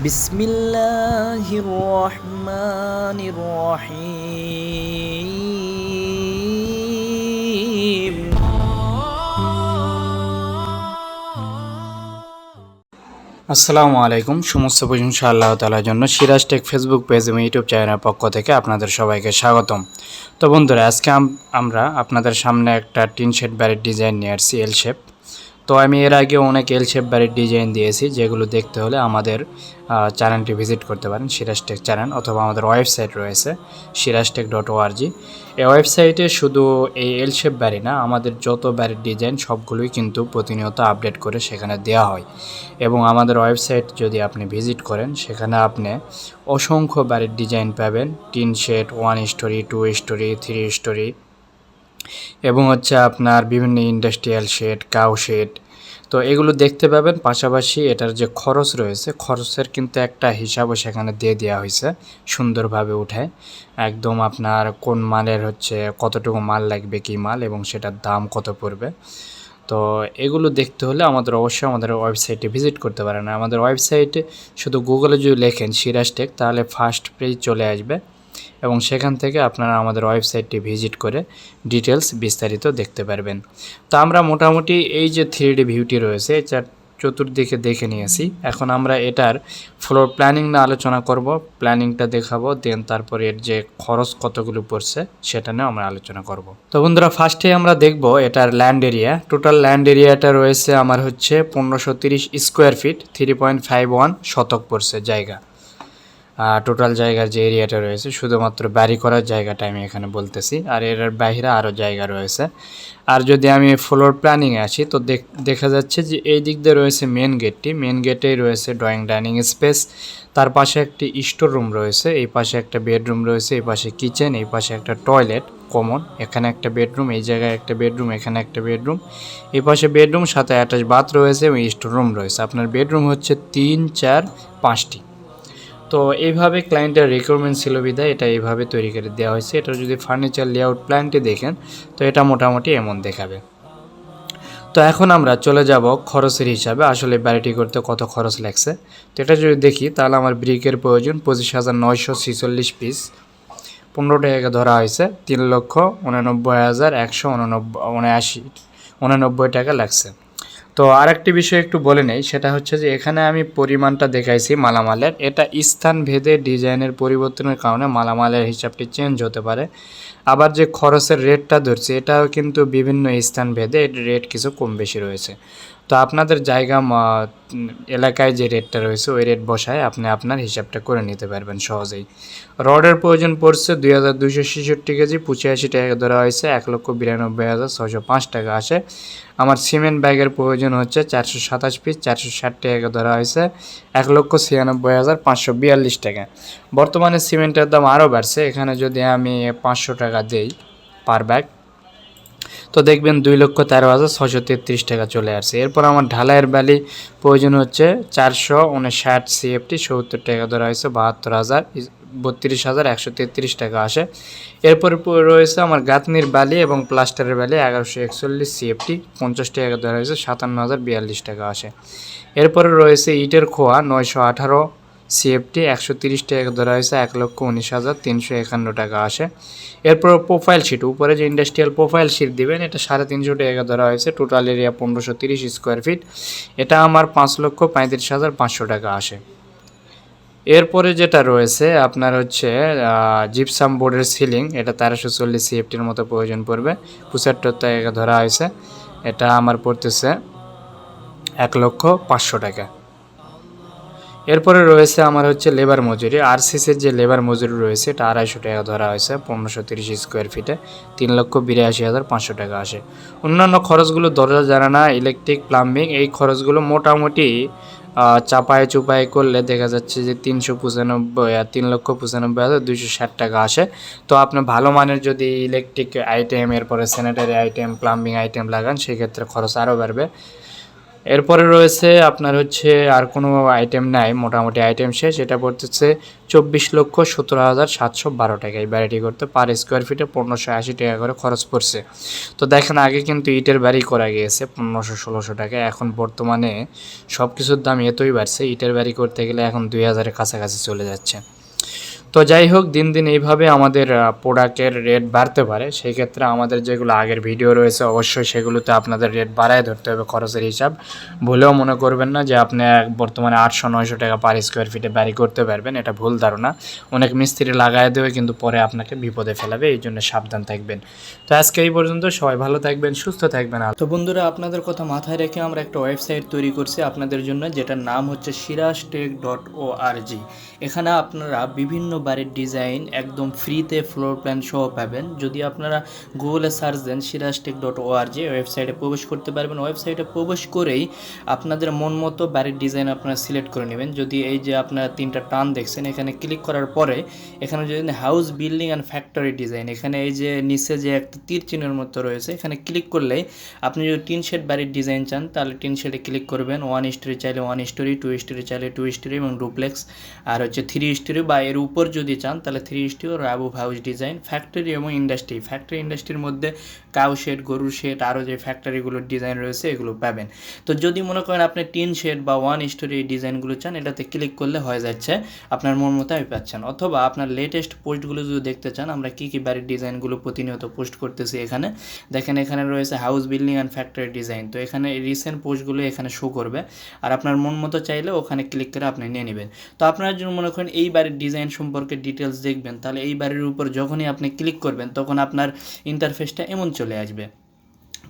বিসমিল্লাহির রহমানির রহিম আসসালামু আলাইকুম, সমস্ত প্রশংসা আল্লাহ তালার জন্য। সিরাজ টেক ফেসবুক পেজ এবং ইউটিউব চ্যানেলের পক্ষ থেকে আপনাদের সবাইকে স্বাগতম। তো বন্ধুরা, আজকে আমরা আপনাদের সামনে একটা টিন শেড ব্যারের ডিজাইন নিয়ে আসছি এল শেপ তো আমি এর আগে অনেক এল শেপ বাড়ির ডিজাইন দিয়েছি, যেগুলো দেখতে হলে আমাদের চ্যানেলটি ভিজিট করতে পারেন সিরাজ টেক চ্যানেল অথবা আমাদের ওয়েবসাইট রয়েছে সিরাজ টেক ডট ওআরজি এই ওয়েবসাইটে শুধু এই এল শেপ বাড়ি না, আমাদের যত বাড়ির ডিজাইন সবগুলোই কিন্তু প্রতিনিয়ত আপডেট করে সেখানে দেওয়া হয়। এবং আমাদের ওয়েবসাইট যদি আপনি ভিজিট করেন, সেখানে আপনি অসংখ্য বাড়ির ডিজাইন পাবেন, tin shed one storey two storey three storey এবং হচ্ছে আপনার বিভিন্ন ইন্ডাস্ট্রিয়াল শেড কাউ শেড তো এগুলো দেখতে পাবেন, পাশাপাশি এটার যে খরচ রয়েছে, খরচের কিন্তু একটা হিসাবও সেখানে দিয়ে দেওয়া হয়েছে, সুন্দরভাবে উঠে একদম আপনার কোন মালের হচ্ছে কতটুকু মাল লাগবে, কী মাল এবং সেটার দাম কত পড়বে। তো এগুলো দেখতে হলে আমাদের অবশ্যই আমাদের ওয়েবসাইটে ভিজিট করতে পারেন। আমাদের ওয়েবসাইটে শুধু গুগলে যদি লেখেন সিরাজ টেক, তাহলে ফার্স্ট পেজ চলে আসবে। এবং সেখান থেকে আপনারা আমাদের ওয়েবসাইটটি ভিজিট করে ডিটেলস বিস্তারিত দেখতে পারবেন। তো আমরা মোটামুটি এই যে থ্রি ডি ভিউটি রয়েছে চতুর্দিকে দেখে নিয়েছি। এখন আমরা এটার ফ্লোর প্ল্যানিং না আলোচনা করব। প্ল্যানিংটা দেখাবো দেন তারপরে এর যে খরচ কতগুলো পড়ছে, সেটা নিয়ে আমরা আলোচনা করব। তো বন্ধুরা ফার্স্টে আমরা দেখব এটার ল্যান্ড এরিয়া টোটাল ল্যান্ড এরিয়াটা রয়েছে আমার হচ্ছে পনেরোশো square feet three point five one শতক পড়ছে জায়গা। টোটাল জায়গার যে এরিয়াটা রয়েছে, শুধুমাত্র বাড়ি করার জায়গাটা আমি এখানে বলতেছি। আর এর বাইরে আরও জায়গা রয়েছে। আর যদি আমি ফ্লোর প্ল্যানিংয়ে আসি, তো দেখ- যাচ্ছে যে এই দিক দিয়ে রয়েছে মেন গেটটি মেন গেটেই রয়েছে ড্রয়িং ডাইনিং স্পেস তার পাশে একটি স্টোর রুম রয়েছে। এই পাশে একটা বেডরুম রয়েছে, এই পাশে কিচেন এই পাশে একটা টয়লেট কমন এখানে একটা বেডরুম এই জায়গায় একটা বেডরুম এখানে একটা বেডরুম এই পাশে বেডরুম সাথে অ্যাটাচ বাথ রয়েছে এবং স্টোর রুম রয়েছে। আপনার বেডরুম হচ্ছে তিন, চার, পাঁচটি। তো এইভাবে ক্লায়েন্টের রিকোয়ারমেন্ট ছিল বিধায় এটা এইভাবে তৈরি করে দেওয়া হয়েছে। এটা যদি ফার্নিচার লেআউট প্ল্যানটি দেখেন, তো এটা মোটামুটি এমন দেখাবে। তো এখন আমরা চলে যাব খরচের হিসাবে, আসলে বাড়িটি করতে কত খরচ লাগছে। তো এটা যদি দেখি, তাহলে আমার ব্রিকের প্রয়োজন পঁচিশ হাজার নয়শো ছিচল্লিশ পিস পনেরো টাকা ধরা হয়েছে, তিন লক্ষ উনানব্বই হাজার একশো উননব্বই উনআশি উননব্বই টাকা লাগছে। তো আর একটি বিষয় একটু বলে নেই, সেটা হচ্ছে যে এখানে আমি পরিমাণটা দেখাইছি মালামালের। এটা স্থান ভেদে ডিজাইনের পরিবর্তনের কারণে মালামালের হিসাবটি চেঞ্জ হতে পারে। আবার যে খরচের রেটটা ধরছে, এটাও কিন্তু বিভিন্ন স্থান ভেদে রেট কিছু কম বেশি রয়েছে। তো আপনাদের জায়গা এলাকায় যে রেটটা রয়েছে, ওই রেট বসায় আপনি আপনার হিসাবটা করে নিতে পারবেন সহজেই। রডের প্রয়োজন পড়ছে দুই হাজার দুইশো ছেষট্টি কেজি পঁচাশি টাকা ধরা হয়েছে, এক লক্ষ বিরানব্বই হাজার ছশো পাঁচ টাকা আসে। আমার সিমেন্ট ব্যাগের প্রয়োজন হচ্ছে চারশো সাতাশ পিস চারশো ষাট টাকা ধরা হয়েছে, এক লক্ষ ছিয়ানব্বই হাজার পাঁচশো বিয়াল্লিশ টাকা। বর্তমানে সিমেন্টের দাম আরও বাড়ছে, এখানে যদি আমি পাঁচশো টাকা দেই পার ব্যাগ তো দেখবেন দুই লক্ষ তেরো হাজার ছশো তেত্রিশ টাকা চলে আসছে। এরপর আমার ঢালাইয়ের ব্যালি প্রয়োজন হচ্ছে চারশো উনষাট সিএফটি সত্তর টাকা ধরা হয়েছে, বাহাত্তর হাজার বত্রিশ হাজার একশো তেত্রিশ টাকা আসে। এরপর রয়েছে আমার গাঁথনির বালি এবং প্লাস্টারের বালি এগারোশো একচল্লিশ সিএফটি পঞ্চাশ টাকা ধরা হয়েছে, সাতান্ন হাজার বিয়াল্লিশ টাকা আসে। এরপরে রয়েছে ইটের খোয়া নয়শো আঠারো সিএফটি একশো তিরিশ টাকা ধরা হয়েছে, এক লক্ষ উনিশ হাজার তিনশো একান্ন টাকা আসে। এরপর প্রোফাইল শিট উপরে যে ইন্ডাস্ট্রিয়াল প্রোফাইল শিট দিবেন, এটা সাড়ে তিনশো টাকা ধরা হয়েছে টোটাল এরিয়া পনেরোশো তিরিশ স্কোয়ার ফিট এটা আমার পাঁচ লক্ষ পঁয়ত্রিশ হাজার পাঁচশো টাকা আসে। এরপরে যেটা রয়েছে, আপনার হচ্ছে জিপসাম বোর্ডের সিলিং এটা তেরোশো চল্লিশ সিএফটির মতো প্রয়োজন পড়বে। পঁচাত্তর টাকা ধরা হয়েছে, এটা আমার পড়তেছে এক লক্ষ পাঁচশো টাকা। এরপরে রয়েছে আমার হচ্ছে লেবার মজুরি। আর সিসের যে লেবার মজুরি রয়েছে, এটা আড়াইশো টাকা ধরা হয়েছে, পনেরোশো তিরিশ স্কোয়ার ফিটে তিন লক্ষ বিরাশি হাজার পাঁচশো টাকা আসে। অন্যান্য খরচগুলো দরজা জানানা ইলেকট্রিক প্লাম্বিং এই খরচগুলো মোটামুটি চাপায় চুপায় করলে দেখা যাচ্ছে যে তিনশো পঁচানব্বই আর তিন লক্ষ পঁচানব্বই হাজার দুইশো ষাট টাকা আসে। তো আপনি ভালো মানের যদি ইলেকট্রিক আইটেম এরপরে স্যানিটারি আইটেম প্লাম্বিং আইটেম লাগান, সেক্ষেত্রে খরচ আরও বাড়বে। এরপরে রয়েছে আপনার হচ্ছে আর কোনো আইটেম নাই, মোটামুটি আইটেম শেষ। এটা পড়তেছে চব্বিশ লক্ষ সতেরো হাজার সাতশো বারো টাকা। এই বাড়িটি করতে পার স্কোয়ার ফিটে পনেরোশো আশি টাকা করে খরচ পড়ছে। তো দেখেন, আগে কিন্তু ইটের বাড়ি করা গিয়েছে পনেরোশো ষোলোশো টাকা। এখন বর্তমানে সব কিছুর দাম এতই বাড়ছে, ইটের বাড়ি করতে গেলে এখন দুই হাজারের কাছাকাছি চলে যাচ্ছে। তো যাই হোক, দিন দিন এইভাবে আমাদের প্রোডাক্টের রেট বাড়তে পারে। সেই ক্ষেত্রে আমাদের যেগুলো আগের ভিডিও রয়েছে, অবশ্যই সেগুলোতে আপনাদের রেট বাড়ায় ধরতে হবে খরচের হিসাব। ভুলেও মনে করবেন না যে আপনি বর্তমানে আটশো, নয়শো টাকা পার স্কোয়ার ফিটে বাড়ি করতে পারবেন। এটা ভুল ধারণা। অনেক মিস্ত্রি লাগায় দেবে, কিন্তু পরে আপনাকে বিপদে ফেলাবে, এই জন্য সাবধান থাকবেন। তো আজকে এই পর্যন্ত, সবাই ভালো থাকবেন, সুস্থ থাকবেন। তো বন্ধুরা, আপনাদের কথা মাথায় রেখে আমরা একটা ওয়েবসাইট তৈরি করছি আপনাদের জন্য, যেটার নাম হচ্ছে Siraj tech dot O R G এখানে আপনারা বিভিন্ন বাড়ির ডিজাইন একদম ফ্রিতে ফ্লোর প্ল্যান সহ পাবেন। যদি আপনারা গুগলে সার্চ দেন সিরাজ টেক ডট ও ওয়েবসাইটে প্রবেশ করতে পারবেন। ওয়েবসাইটে প্রবেশ করেই আপনাদের মন মতো বাড়ির ডিজাইন আপনারা সিলেক্ট করে নেবেন। যদি এই যে আপনারা তিনটা টান দেখছেন, এখানে ক্লিক করার পরে এখানে যদি house building and factory design এখানে এই যে নিচে যে একটা তীর চিহ্নের মতো রয়েছে, এখানে ক্লিক করলে আপনি যদি টিন শেড বাড়ির ডিজাইন চান, তাহলে টিন শেডে ক্লিক করবেন। ওয়ান স্টোরি চাইলে ওয়ান স্টোরি টু স্টোরি চাইলে টু স্টোরি এবং ডুপ্লেক্স আর হচ্ছে থ্রি স্টোরি বা এর উপর যদি চান, তাহলে থ্রি স্টোরি ও রাবু হাউস ডিজাইন ফ্যাক্টরি এবং ইন্ডাস্ট্রি ফ্যাক্টরি ইন্ডাস্ট্রির মধ্যে কাউ শেড গরুর শেড আরও যে ফ্যাক্টরিগুলোর ডিজাইন রয়েছে, এগুলো পাবেন। তো যদি মনে করেন আপনি টিন শেড বা ওয়ান স্টোরি এই ডিজাইনগুলো চান, এটাতে ক্লিক করলে হয়ে যাচ্ছে আপনার মন মতো আমি পাচ্ছেন। অথবা আপনার লেটেস্ট পোস্টগুলো যদি দেখতে চান, আমরা কী কী বাড়ির ডিজাইনগুলো প্রতিনিয়ত পোস্ট করতেছি এখানে। দেখেন এখানে রয়েছে house building and factory design তো এখানে রিসেন্ট পোস্টগুলো এখানে শো করবে। আর আপনার মন মতো চাইলে ওখানে ক্লিক করে আপনি নিয়ে নেবেন। তো আপনারা যদি মনে করেন এই বাড়ির ডিজাইন সম্পর্কে ডিটেলস দেখবেন, তাহলে এই বাড়ির উপর যখনই আপনি ক্লিক করবেন, তখন আপনার ইন্টারফেসটা এমন চলে আসবে।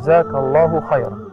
جزاك الله خيرا.